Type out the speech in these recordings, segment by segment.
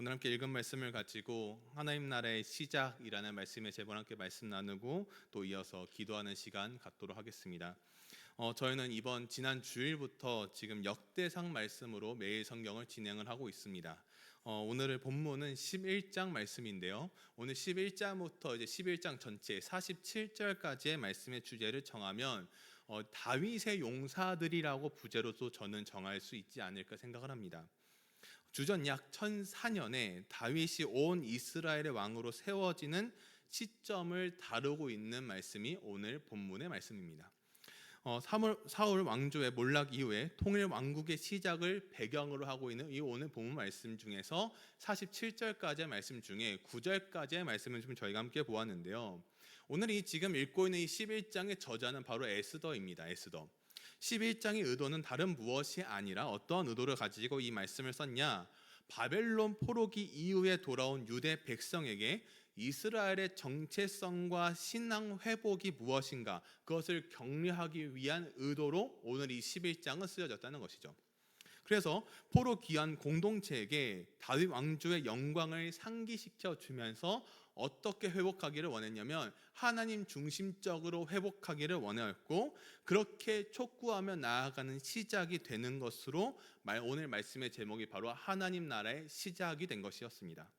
오늘 함께 읽은 말씀을 가지고 하나님 나라의 시작이라는 말씀의 제목 함께 말씀 나누고 또 이어서 기도하는 시간 갖도록 하겠습니다. 어, 저희는 이번 지난 주일부터 지금 역대상 말씀으로 매일 성경을 진행을 하고 있습니다. 어, 오늘의 본문은 11장 말씀인데요. 오늘 11장부터 이제 11장 전체 47절까지의 말씀의 주제를 정하면 어, 다윗의 용사들이라고 부제로도 저는 정할 수 있지 않을까 생각을 합니다. 주전 약 1004년에 다윗이 온 이스라엘의 왕으로 세워지는 시점을 다루고 있는 말씀이 오늘 본문의 말씀입니다. 어, 사울, 왕조의 몰락 이후에 통일 왕국의 시작을 배경으로 하고 있는 이 오늘 본문 말씀 중에서 47절까지의 말씀 중에 9절까지의 말씀을 좀 저희가 함께 보았는데요. 오늘 이 지금 읽고 있는 이 11장의 저자는 바로 에스더입니다. 에스더. 11장의 의도는 다른 무엇이 아니라 어떤 의도를 가지고 이 말씀을 썼냐? 바벨론 포로기 이후에 돌아온 유대 백성에게 이스라엘의 정체성과 신앙 회복이 무엇인가 그것을 격려하기 위한 의도로 오늘 이 11장은 쓰여졌다는 것이죠. 그래서 포로 귀한 공동체에게 다윗 왕조의 영광을 상기시켜 주면서 어떻게 회복하기를 원했냐면 하나님 중심적으로 회복하기를 원하였고 그렇게 촉구하며 나아가는 시작이 되는 것으로 오늘 말씀의 제목이 바로 하나님 나라의 시작이 된 것이었습니다.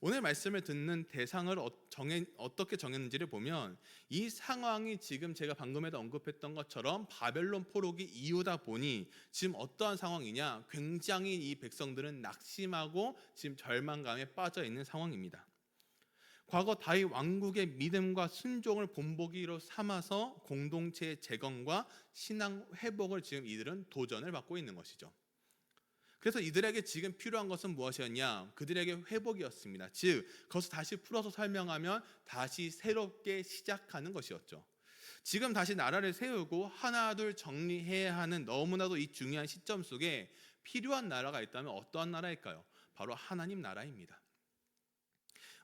오늘 말씀을 듣는 대상을 어, 정해, 어떻게 정했는지를 보면 이 상황이 지금 제가 방금에도 언급했던 것처럼 바벨론 포로기 이후다 보니 지금 어떠한 상황이냐 굉장히 이 백성들은 낙심하고 지금 절망감에 빠져 있는 상황입니다. 과거 다윗 왕국의 믿음과 순종을 본보기로 삼아서 공동체의 재건과 신앙 회복을 지금 이들은 도전을 받고 있는 것이죠. 그래서 이들에게 지금 필요한 것은 무엇이었냐? 그들에게 회복이었습니다. 즉, 그것을 다시 풀어서 설명하면 다시 새롭게 시작하는 것이었죠. 지금 다시 나라를 세우고 하나둘 정리해야 하는 너무나도 이 중요한 시점 속에 필요한 나라가 있다면 어떠한 나라일까요? 바로 하나님 나라입니다.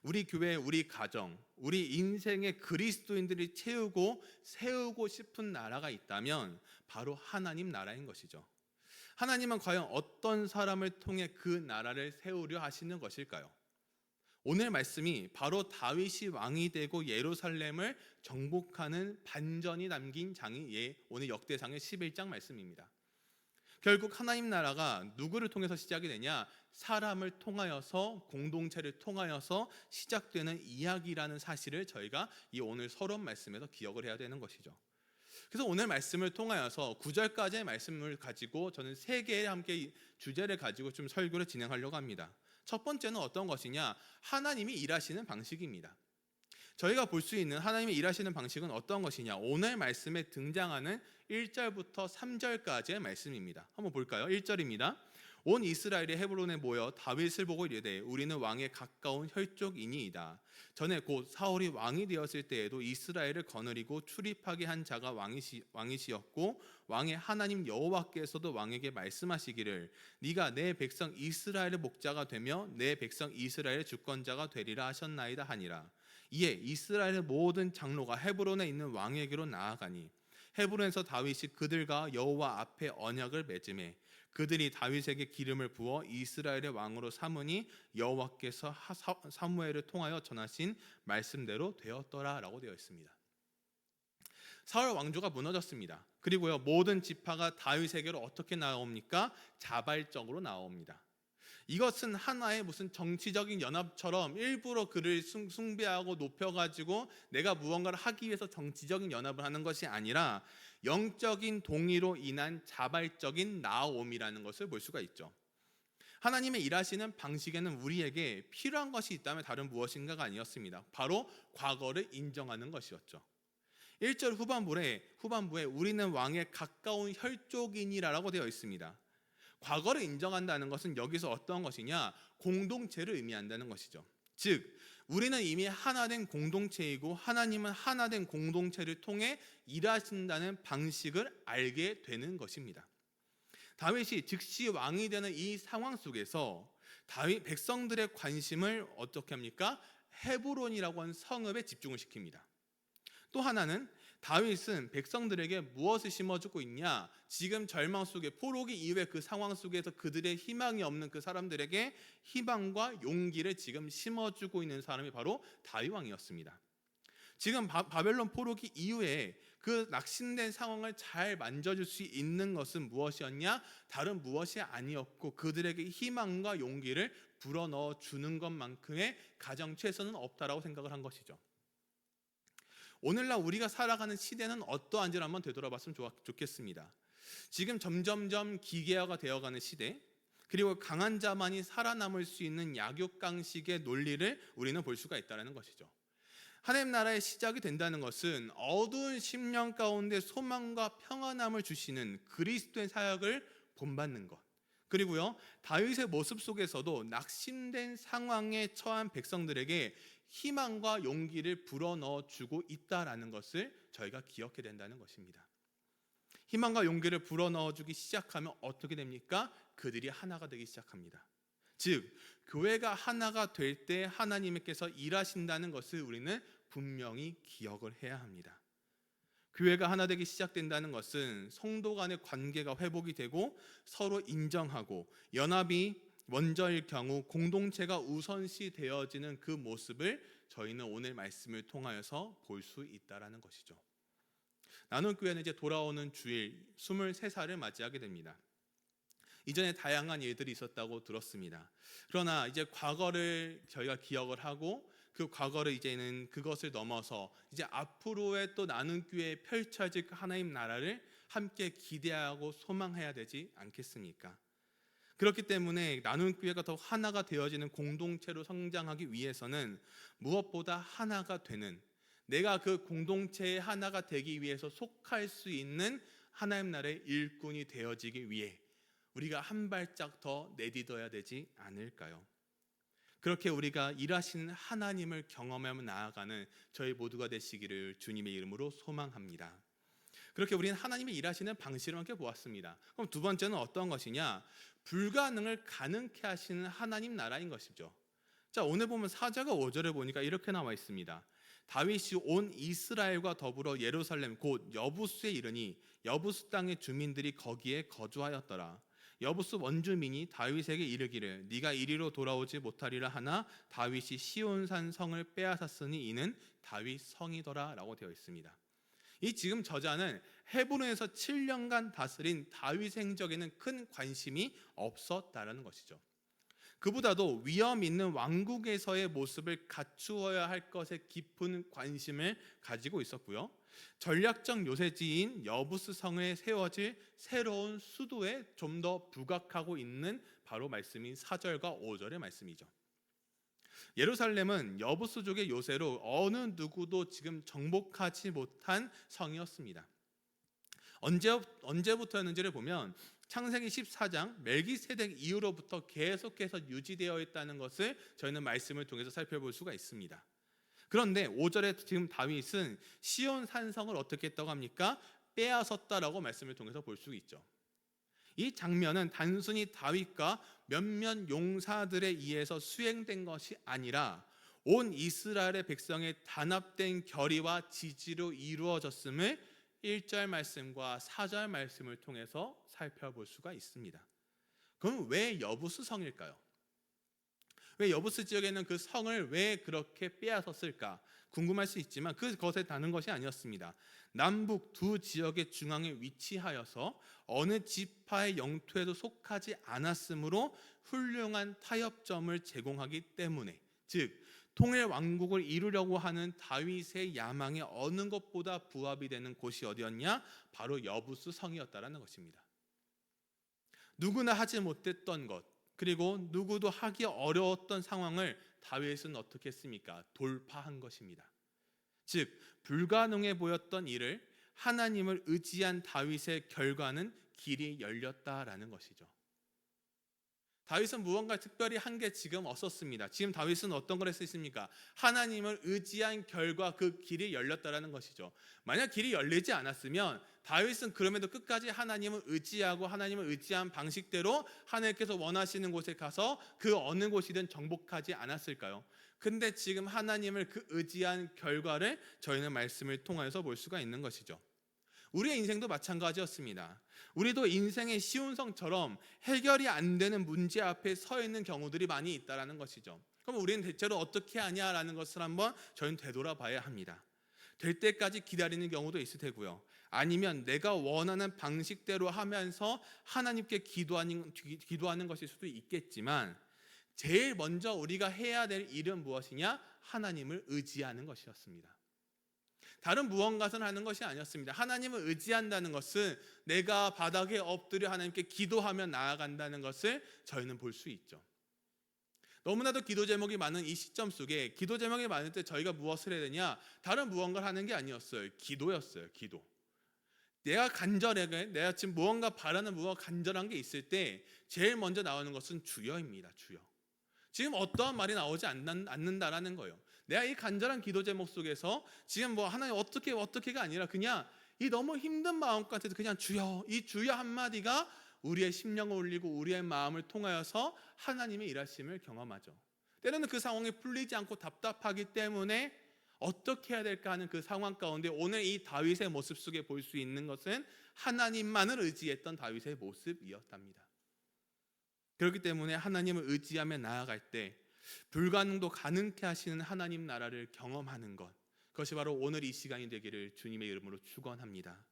우리 교회, 우리 가정, 우리 인생의 그리스도인들이 채우고 세우고 싶은 나라가 있다면 바로 하나님 나라인 것이죠. 하나님은 과연 어떤 사람을 통해 그 나라를 세우려 하시는 것일까요? 오늘 말씀이 바로 다윗이 왕이 되고 예루살렘을 정복하는 반전이 담긴 장이 예, 오늘 역대상의 11장 말씀입니다. 결국 하나님 나라가 누구를 통해서 시작이 되냐? 사람을 통하여서 공동체를 통하여서 시작되는 이야기라는 사실을 저희가 이 오늘 서론 말씀에서 기억을 해야 되는 것이죠. 그래서 오늘 말씀을 통하여서 9절까지의 말씀을 가지고 저는 세 개의 함께 주제를 가지고 좀 설교를 진행하려고 합니다. 첫 번째는 어떤 것이냐? 하나님이 일하시는 방식입니다. 저희가 볼 수 있는 하나님이 일하시는 방식은 어떤 것이냐? 오늘 말씀에 등장하는 1절부터 3절까지의 말씀입니다. 한번 볼까요? 1절입니다. 온 이스라엘이 헤브론에 모여 다윗을 보고 이르되 우리는 왕에 가까운 혈족이니이다. 전에 곧 사울이 왕이 되었을 때에도 이스라엘을 거느리고 출입하게 한 자가 왕이시, 왕이시였고 왕의 하나님 여호와께서도 왕에게 말씀하시기를 네가 내 백성 이스라엘의 목자가 되며 내 백성 이스라엘의 주권자가 되리라 하셨나이다 하니라. 이에 이스라엘의 모든 장로가 헤브론에 있는 왕에게로 나아가니 헤브론에서 다윗이 그들과 여호와 앞에 언약을 맺음에 그들이 다윗에게 기름을 부어 이스라엘의 왕으로 삼으니 여호와께서 사무엘을 통하여 전하신 말씀대로 되었더라라고 되어 있습니다. 사울 왕조가 무너졌습니다. 그리고요 모든 지파가 다윗에게로 어떻게 나옵니까? 자발적으로 나옵니다. 이것은 하나의 무슨 정치적인 연합처럼 일부러 그를 숭배하고 높여가지고 내가 무언가를 하기 위해서 정치적인 연합을 하는 것이 아니라 영적인 동의로 인한 자발적인 나옴이라는 것을 볼 수가 있죠. 하나님의 일하시는 방식에는 우리에게 필요한 것이 있다면 다른 무엇인가가 아니었습니다. 바로 과거를 인정하는 것이었죠. 1절 후반부에 후반부에 우리는 왕의 가까운 혈족인이라고 되어 있습니다. 과거를 인정한다는 것은 여기서 어떤 것이냐? 공동체를 의미한다는 것이죠. 즉, 우리는 이미 하나된 공동체이고 하나님은 하나된 공동체를 통해 일하신다는 방식을 알게 되는 것입니다. 다윗이 즉시 왕이 되는 이 상황 속에서 다윗 백성들의 관심을 어떻게 합니까? 헤브론이라고 하는 성읍에 집중을 시킵니다. 또 하나는 다윗은 백성들에게 무엇을 심어주고 있냐? 지금 절망 속에 포로기 이후의 그 상황 속에서 그들의 희망이 없는 그 사람들에게 희망과 용기를 지금 심어주고 있는 사람이 바로 다윗 왕이었습니다. 지금 바, 바벨론 포로기 이후에 그 낙심된 상황을 잘 만져줄 수 있는 것은 무엇이었냐? 다른 무엇이 아니었고 그들에게 희망과 용기를 불어넣어 주는 것만큼의 가장 최선은 없다라고 생각을 한 것이죠. 오늘날 우리가 살아가는 시대는 어떠한지를 한번 되돌아봤으면 좋- 좋겠습니다. 지금 점점점 기계화가 되어가는 시대, 그리고 강한 자만이 살아남을 수 있는 약육강식의 논리를 우리는 볼 수가 있다는 것이죠. 하나님 나라의 시작이 된다는 것은 어두운 10년 가운데 소망과 평안함을 주시는 그리스도의 사역을 본받는 것. 그리고요, 다윗의 모습 속에서도 낙심된 상황에 처한 백성들에게 희망과 용기를 불어넣어 주고 있다라는 것을 저희가 기억해야 된다는 것입니다. 희망과 용기를 불어넣어 주기 시작하면 어떻게 됩니까? 그들이 하나가 되기 시작합니다. 즉, 교회가 하나가 될 때 하나님께서 일하신다는 것을 우리는 분명히 기억을 해야 합니다. 교회가 하나 되기 시작된다는 것은 성도 간의 관계가 회복이 되고 서로 인정하고 연합이 먼저일 경우 공동체가 우선시 되어지는 그 모습을 저희는 오늘 말씀을 통하여서 볼 수 있다라는 것이죠. 나눔 교회는 이제 돌아오는 주일 23살을 맞이하게 됩니다. 이전에 다양한 일들이 있었다고 들었습니다. 그러나 이제 과거를 저희가 기억을 하고 그 과거를 이제는 그것을 넘어서 이제 앞으로의 또 나눔 교회에 펼쳐질 그 하나님 나라를 함께 기대하고 소망해야 되지 않겠습니까? 그렇기 때문에 나눔 교회가 더 하나가 되어지는 공동체로 성장하기 위해서는 무엇보다 하나가 되는 내가 그 공동체의 하나가 되기 위해서 속할 수 있는 하나님 나라의 일꾼이 되어지기 위해 우리가 한 발짝 더 내딛어야 되지 않을까요? 그렇게 우리가 일하시는 하나님을 경험하며 나아가는 저희 모두가 되시기를 주님의 이름으로 소망합니다. 그렇게 우리는 하나님의 일하시는 방식을 함께 보았습니다. 그럼 두 번째는 어떤 것이냐? 불가능을 가능케 하시는 하나님 나라인 것이죠. 자, 오늘 보면 4절과 5절에 보니까 이렇게 나와 있습니다. 다윗이 온 이스라엘과 더불어 예루살렘 곧 여부스에 이르니 여부스 땅의 주민들이 거기에 거주하였더라. 여부스 원주민이 다윗에게 이르기를 네가 이리로 돌아오지 못하리라 하나 다윗이 시온산 성을 빼앗았으니 이는 다윗 성이더라라고 되어 있습니다. 이 지금 저자는 헤브론에서 7년간 다스린 다윗 행적에는 큰 관심이 없었다라는 것이죠. 그보다도 위험 있는 왕국에서의 모습을 갖추어야 할 것에 깊은 관심을 가지고 있었고요. 전략적 요새지인 여부스 성에 세워질 새로운 수도에 좀 더 부각하고 있는 바로 말씀인 4절과 5절의 말씀이죠. 예루살렘은 여부스족의 요새로 어느 누구도 지금 정복하지 못한 성이었습니다. 언제 언제부터였는지를 보면 창세기 14장 멜기세덱 이후로부터 계속해서 유지되어 있다는 것을 저희는 말씀을 통해서 살펴볼 수가 있습니다. 그런데 5절에 지금 다윗은 시온 산성을 어떻게 했다고 합니까? 빼앗았다라고 말씀을 통해서 볼 수 있죠. 이 장면은 단순히 다윗과 몇몇 용사들에 의해서 수행된 것이 아니라 온 이스라엘의 백성의 단합된 결의와 지지로 이루어졌음을 1절 말씀과 4절 말씀을 통해서 살펴볼 수가 있습니다. 그럼 왜 여부스 성일까요? 왜 여부스 지역에는 그 성을 왜 그렇게 빼앗았을까? 궁금할 수 있지만 그것에 다는 것이 아니었습니다. 남북 두 지역의 중앙에 위치하여서 어느 지파의 영토에도 속하지 않았으므로 훌륭한 타협점을 제공하기 때문에 즉 통일 왕국을 이루려고 하는 다윗의 야망에 어느 것보다 부합이 되는 곳이 어디였냐? 바로 여부스 성이었다라는 것입니다. 누구나 하지 못했던 것 그리고 누구도 하기 어려웠던 상황을 다윗은 어떻게 했습니까? 돌파한 것입니다. 즉 불가능해 보였던 일을 하나님을 의지한 다윗의 결과는 길이 열렸다라는 것이죠. 다윗은 무언가 특별히 한 게 지금 없었습니다. 지금 다윗은 어떤 걸 했습니까? 하나님을 의지한 결과 그 길이 열렸다라는 것이죠. 만약 길이 열리지 않았으면 다윗은 그럼에도 끝까지 하나님을 의지하고 하나님을 의지한 방식대로 하나님께서 원하시는 곳에 가서 그 어느 곳이든 정복하지 않았을까요? 근데 지금 하나님을 그 의지한 결과를 저희는 말씀을 통해서 볼 수가 있는 것이죠. 우리의 인생도 마찬가지였습니다. 우리도 인생의 쉬운 성처럼 해결이 안 되는 문제 앞에 서 있는 경우들이 많이 있다라는 것이죠. 그럼 우리는 대체로 어떻게 하냐라는 것을 한번 저희는 되돌아봐야 합니다. 될 때까지 기다리는 경우도 있을 테고요. 아니면 내가 원하는 방식대로 하면서 하나님께 기도하는, 기도하는 것일 수도 있겠지만 제일 먼저 우리가 해야 될 일은 무엇이냐? 하나님을 의지하는 것이었습니다. 다른 무언가를 하는 것이 아니었습니다. 하나님을 의지한다는 것은 내가 바닥에 엎드려 하나님께 기도하며 나아간다는 것을 저희는 볼 수 있죠. 너무나도 기도 제목이 많은 이 시점 속에 기도 제목이 많을 때 저희가 무엇을 해야 되냐? 다른 무언가를 하는 게 아니었어요. 기도였어요. 기도. 내가 간절하게 내가 지금 무언가 바라는 무언가 간절한 게 있을 때 제일 먼저 나오는 것은 주여입니다. 주여. 지금 어떠한 말이 나오지 않는 다라는 거예요. 내가 이 간절한 기도 제목 속에서 지금 뭐 하나님 어떻게 어떻게가 아니라 그냥 이 너무 힘든 마음 같아도 그냥 주여 이 주여 한마디가 우리의 심령을 올리고 우리의 마음을 통하여서 하나님의 일하심을 경험하죠. 때로는 그 상황이 풀리지 않고 답답하기 때문에 어떻게 해야 될까 하는 그 상황 가운데 오늘 이 다윗의 모습 속에 볼 수 있는 것은 하나님만을 의지했던 다윗의 모습이었답니다. 그렇기 때문에 하나님을 의지하며 나아갈 때 불가능도 가능케 하시는 하나님 나라를 경험하는 것 그것이 바로 오늘 이 시간이 되기를 주님의 이름으로 축원합니다.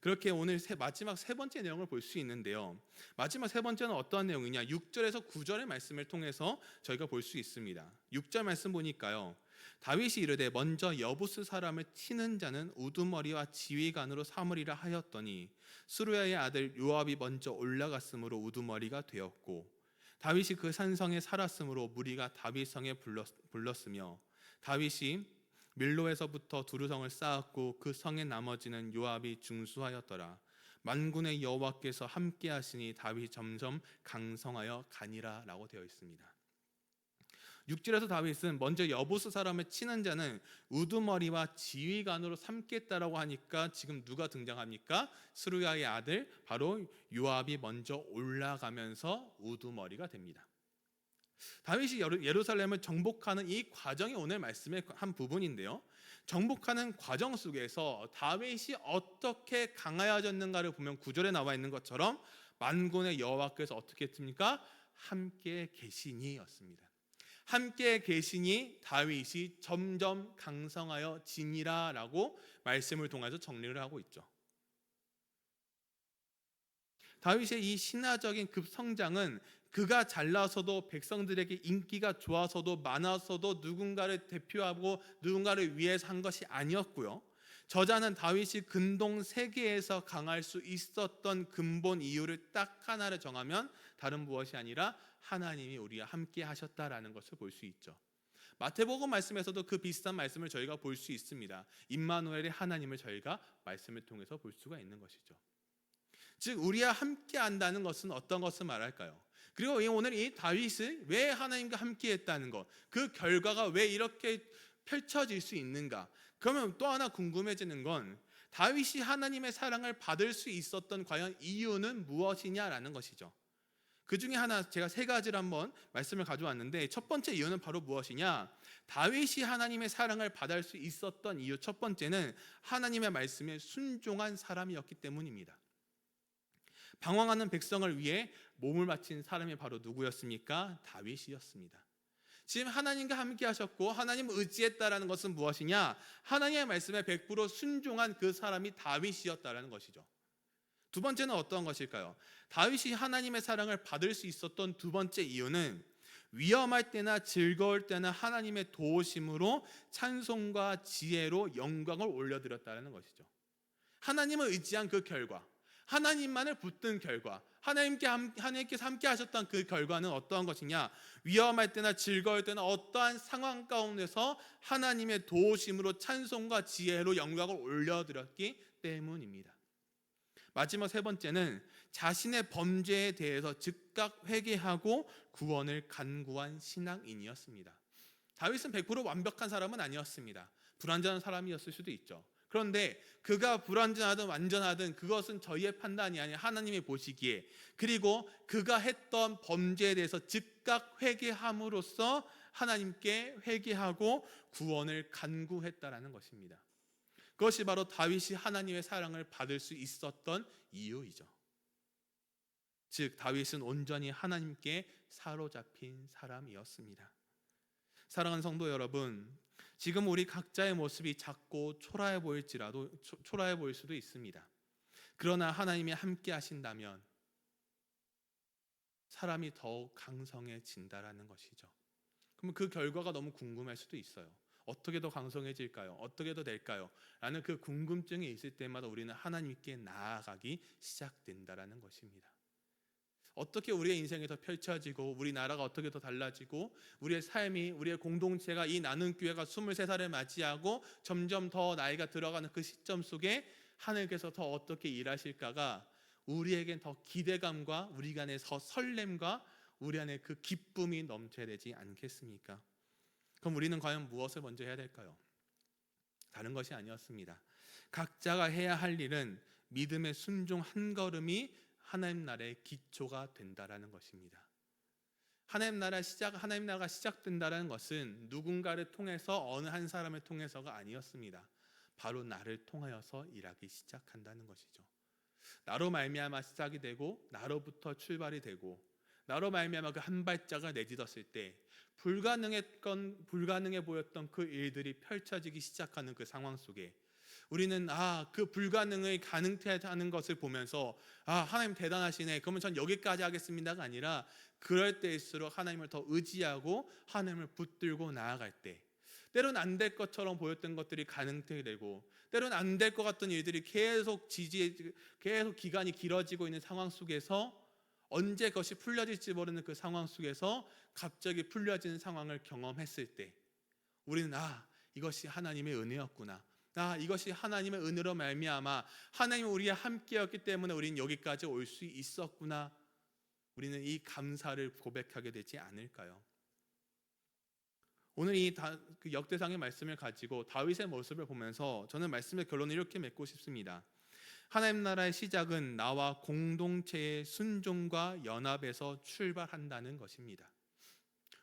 그렇게 오늘 세, 마지막 세 번째 내용을 볼 수 있는데요. 마지막 세 번째는 어떠한 내용이냐? 6절에서 9절의 말씀을 통해서 저희가 볼 수 있습니다. 6절 말씀 보니까요. 다윗이 이르되 먼저 여부스 사람을 치는 자는 우두머리와 지휘관으로 삼으리라 하였더니 수루야의 아들 요압이 먼저 올라갔으므로 우두머리가 되었고 다윗이 그 산성에 살았으므로 무리가 다윗성에 불렀 으며 다윗이 밀로에서부터 두루성을 쌓았고 그 성의 나머지는 요압이 중수하였더라. 만군의 여호와께서 함께 하시니 다윗이 점점 강성하여 가니라라고 되어 있습니다. 6절에서 다윗은 먼저 여부스 사람을 치는 자는 우두머리와 지휘관으로 삼겠다라고 하니까 지금 누가 등장합니까? 스루야의 아들 바로 요압이 먼저 올라가면서 우두머리가 됩니다. 다윗이 예루살렘을 정복하는 이 과정이 오늘 말씀의 한 부분인데요. 정복하는 과정 속에서 다윗이 어떻게 강하여졌는가를 보면 구절에 나와 있는 것처럼 만군의 여호와께서 어떻게 했습니까? 함께 계시니였습니다. 함께 계시니 다윗이 점점 강성하여 지니라라고 말씀을 통해서 정리를 하고 있죠. 다윗의 이 신화적인 급성장은 그가 잘나서도 백성들에게 인기가 좋아서도 많아서도 누군가를 대표하고 누군가를 위해서 한 것이 아니었고요. 저자는 다윗이 근동 세계에서 강할 수 있었던 근본 이유를 딱 하나를 정하면 다른 무엇이 아니라 하나님이 우리와 함께 하셨다라는 것을 볼 수 있죠. 마태복음 말씀에서도 그 비슷한 말씀을 저희가 볼 수 있습니다. 임마누엘의 하나님을 저희가 말씀을 통해서 볼 수가 있는 것이죠. 즉 우리와 함께 한다는 것은 어떤 것을 말할까요? 그리고 오늘 이 다윗이 왜 하나님과 함께 했다는 것, 그 결과가 왜 이렇게 펼쳐질 수 있는가? 그러면 또 하나 궁금해지는 건 다윗이 하나님의 사랑을 받을 수 있었던 과연 이유는 무엇이냐라는 것이죠. 그 중에 하나 제가 세 가지를 한번 말씀을 가져왔는데 첫 번째 이유는 바로 무엇이냐? 다윗이 하나님의 사랑을 받을 수 있었던 이유 첫 번째는 하나님의 말씀에 순종한 사람이었기 때문입니다. 방황하는 백성을 위해 몸을 바친 사람이 바로 누구였습니까? 다윗이었습니다. 지금 하나님과 함께 하셨고 하나님 의지했다라는 것은 무엇이냐? 하나님의 말씀에 100% 순종한 그 사람이 다윗이었다라는 것이죠. 두 번째는 어떤 것일까요? 다윗이 하나님의 사랑을 받을 수 있었던 두 번째 이유는 위험할 때나 즐거울 때나 하나님의 도우심으로 찬송과 지혜로 영광을 올려드렸다는 것이죠. 하나님을 의지한 그 결과, 하나님만을 붙든 결과, 하나님께 하나님께서 함께 하셨던 그 결과는 어떠한 것이냐? 위험할 때나 즐거울 때나 어떠한 상황 가운데서 하나님의 도우심으로 찬송과 지혜로 영광을 올려드렸기 때문입니다. 마지막 세 번째는 자신의 범죄에 대해서 즉각 회개하고 구원을 간구한 신앙인이었습니다. 다윗은 100% 완벽한 사람은 아니었습니다. 불완전한 사람이었을 수도 있죠. 그런데 그가 불완전하든 완전하든 그것은 저희의 판단이 아니라 하나님의 보시기에 그리고 그가 했던 범죄에 대해서 즉각 회개함으로써 하나님께 회개하고 구원을 간구했다라는 것입니다. 그것이 바로 다윗이 하나님의 사랑을 받을 수 있었던 이유이죠. 즉 다윗은 온전히 하나님께 사로잡힌 사람이었습니다. 사랑하는 성도 여러분, 지금 우리 각자의 모습이 작고 초라해 보일지라도 초, 초라해 보일 수도 있습니다. 그러나 하나님이 함께 하신다면 사람이 더욱 강성해진다라는 것이죠. 그러면 그 결과가 너무 궁금할 수도 있어요. 어떻게 더 강성해질까요? 어떻게 더 될까요? 라는 그 궁금증이 있을 때마다 우리는 하나님께 나아가기 시작된다라는 것입니다. 어떻게 우리의 인생이 더 펼쳐지고 우리 나라가 어떻게 더 달라지고 우리의 삶이 우리의 공동체가 이 나눔 교회가 23살을 맞이하고 점점 더 나이가 들어가는 그 시점 속에 하늘께서 더 어떻게 일하실까가 우리에겐 더 기대감과 우리 더 설렘과 우리 안에 그 기쁨이 넘쳐야 되지 않겠습니까? 그럼 우리는 과연 무엇을 먼저 해야 될까요? 다른 것이 아니었습니다. 각자가 해야 할 일은 믿음의 순종 한 걸음이 하나님 나라의 기초가 된다라는 것입니다. 하나님 나라 시작 하나님 나라가 시작된다라는 것은 누군가를 통해서 어느 한 사람을 통해서가 아니었습니다. 바로 나를 통하여서 일하기 시작한다는 것이죠. 나로 말미암아 시작이 되고 나로부터 출발이 되고 나로 말미암아 그 한 발자가 내딛었을 때 불가능했건 불가능해 보였던 그 일들이 펼쳐지기 시작하는 그 상황 속에 우리는 아 그 불가능의 가능하는 것을 보면서 아 하나님 대단하시네. 그러면 전 여기까지 하겠습니다가 아니라 그럴 때일수록 하나님을 더 의지하고 하나님을 붙들고 나아갈 때 때로는 안될 것처럼 보였던 것들이 가능되고 때로는 안될 것 같던 일들이 계속 지지 계속 기간이 길어지고 있는 상황 속에서 언제 그것이 풀려질지 모르는 그 상황 속에서 갑자기 풀려지는 상황을 경험했을 때 우리는 아 이것이 하나님의 은혜였구나. 아 이것이 하나님의 은혜로 말미암아 하나님 우리와 함께였기 때문에 우리는 여기까지 올 수 있었구나. 우리는 이 감사를 고백하게 되지 않을까요? 오늘 이그 역대상의 말씀을 가지고 다윗의 모습을 보면서 저는 말씀의 결론을 이렇게 맺고 싶습니다. 하나님 나라의 시작은 나와 공동체의 순종과 연합에서 출발한다는 것입니다.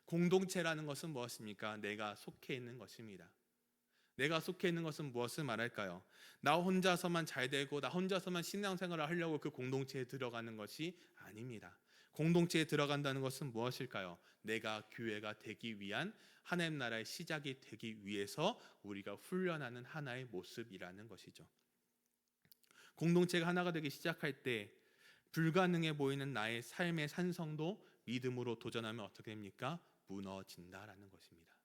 공동체라는 것은 무엇입니까? 내가 속해 있는 것입니다. 내가 속해 있는 것은 무엇을 말할까요? 나 혼자서만 잘 되고 나 혼자서만 신앙생활을 하려고 그 공동체에 들어가는 것이 아닙니다. 공동체에 들어간다는 것은 무엇일까요? 내가 교회가 되기 위한 하나님 나라의 시작이 되기 위해서 우리가 훈련하는 하나의 모습이라는 것이죠. 공동체가 하나가 되기 시작할 때 불가능해 보이는 나의 삶의 산성도 믿음으로 도전하면 어떻게 됩니까? 무너진다라는 것입니다.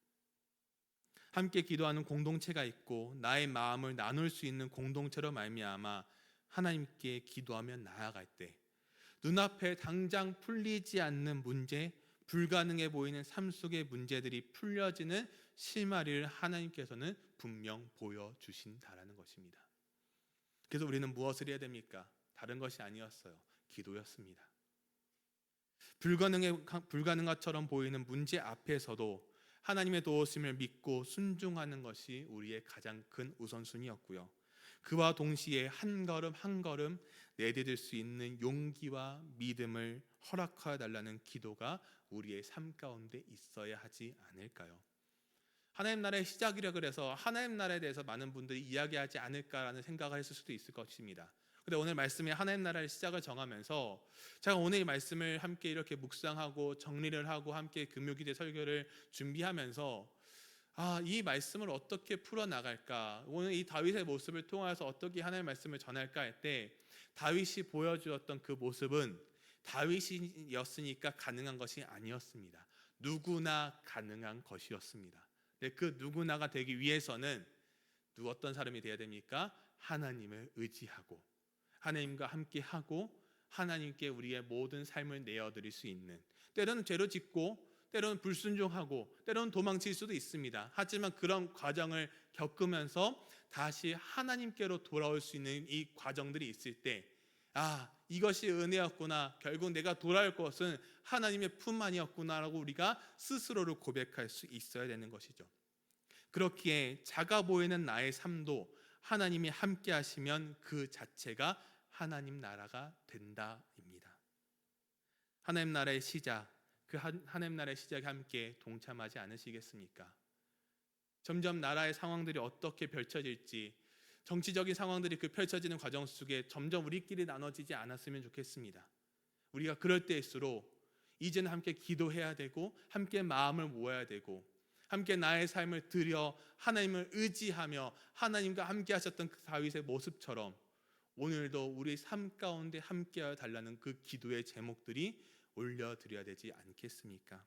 함께 기도하는 공동체가 있고 나의 마음을 나눌 수 있는 공동체로 말미암아 하나님께 기도하며 나아갈 때 눈앞에 당장 풀리지 않는 문제, 불가능해 보이는 삶 속의 문제들이 풀려지는 실마리를 하나님께서는 분명 보여 주신다라는 것입니다. 그래서 우리는 무엇을 해야 됩니까? 다른 것이 아니었어요. 기도였습니다. 불가능해 불가능한처럼 보이는 문제 앞에서도 하나님의 도우심을 믿고 순종하는 것이 우리의 가장 큰 우선순위였고요. 그와 동시에 한 걸음 한 걸음 내디딜 수 있는 용기와 믿음을 허락하여 달라는 기도가 우리의 삶 가운데 있어야 하지 않을까요? 하나님 나라의 시작이라 그래서 하나님 나라에 대해서 많은 분들이 이야기하지 않을까라는 생각을 했을 수도 있을 것입니다. 근데 오늘 말씀에 하나님 나라의 시작을 정하면서 제가 오늘 이 말씀을 함께 이렇게 묵상하고 정리를 하고 함께 금요기대 설교를 준비하면서 아, 이 말씀을 어떻게 풀어 나갈까? 오늘 이 다윗의 모습을 통해서 어떻게 하나님의 말씀을 전할까 할 때 다윗이 보여주었던 그 모습은 다윗이었으니까 가능한 것이 아니었습니다. 누구나 가능한 것이었습니다. 네, 그 누구나가 되기 위해서는 누 어떤 사람이 되어야 됩니까? 하나님을 의지하고 하나님과 함께 하고 하나님께 우리의 모든 삶을 내어드릴 수 있는 때로는 죄로 짓고 때로는 불순종하고 때로는 도망칠 수도 있습니다. 하지만 그런 과정을 겪으면서 다시 하나님께로 돌아올 수 있는 이 과정들이 있을 때 아, 이것이 은혜였구나. 결국 내가 돌아올 것은 하나님의 품만이었구나라고 우리가 스스로를 고백할 수 있어야 되는 것이죠. 그렇기에 작아 보이는 나의 삶도 하나님이 함께 하시면 그 자체가 하나님 나라가 된다입니다. 하나님 나라의 시작, 그 한- 하나님 나라의 시작에 함께 동참하지 않으시겠습니까? 점점 나라의 상황들이 어떻게 펼쳐질지 정치적인 상황들이 그 펼쳐지는 과정 속에 점점 우리끼리 나눠지지 않았으면 좋겠습니다. 우리가 그럴 때일수록 이제는 함께 기도해야 되고 함께 마음을 모아야 되고 함께 나의 삶을 드려 하나님을 의지하며 하나님과 함께 하셨던 그 다윗의 모습처럼 오늘도 우리 삶 가운데 함께하여 달라는 그 기도의 제목들이 올려드려야 되지 않겠습니까?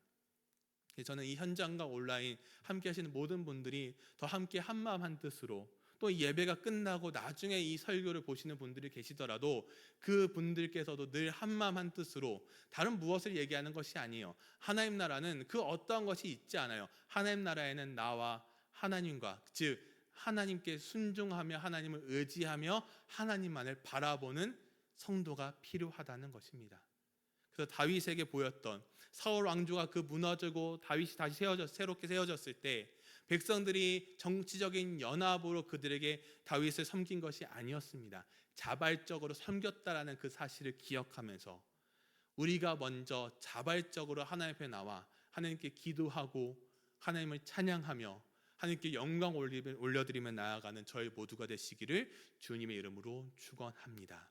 저는 이 현장과 온라인 함께 하시는 모든 분들이 더 함께 한마음 한뜻으로 또이 예배가 끝나고 나중에 이 설교를 보시는 분들이 계시더라도 그 분들께서도 늘 한마음 한 뜻으로 다른 무엇을 얘기하는 것이 아니에요. 하나님 나라는 그 어떠한 것이 있지 않아요. 하나님 나라에는 나와 하나님과 즉 하나님께 순종하며 하나님을 의지하며 하나님만을 바라보는 성도가 필요하다는 것입니다. 그래서 다윗에게 보였던 사울 왕조가 그 무너지고 다윗이 다시 세워졌, 새롭게 세워졌을 때 백성들이 정치적인 연합으로 그들에게 다윗을 섬긴 것이 아니었습니다. 자발적으로 섬겼다라는 그 사실을 기억하면서 우리가 먼저 자발적으로 하나님 앞에 나와 하나님께 기도하고 하나님을 찬양하며 하나님께 영광 올려드리며 나아가는 저희 모두가 되시기를 주님의 이름으로 축원합니다.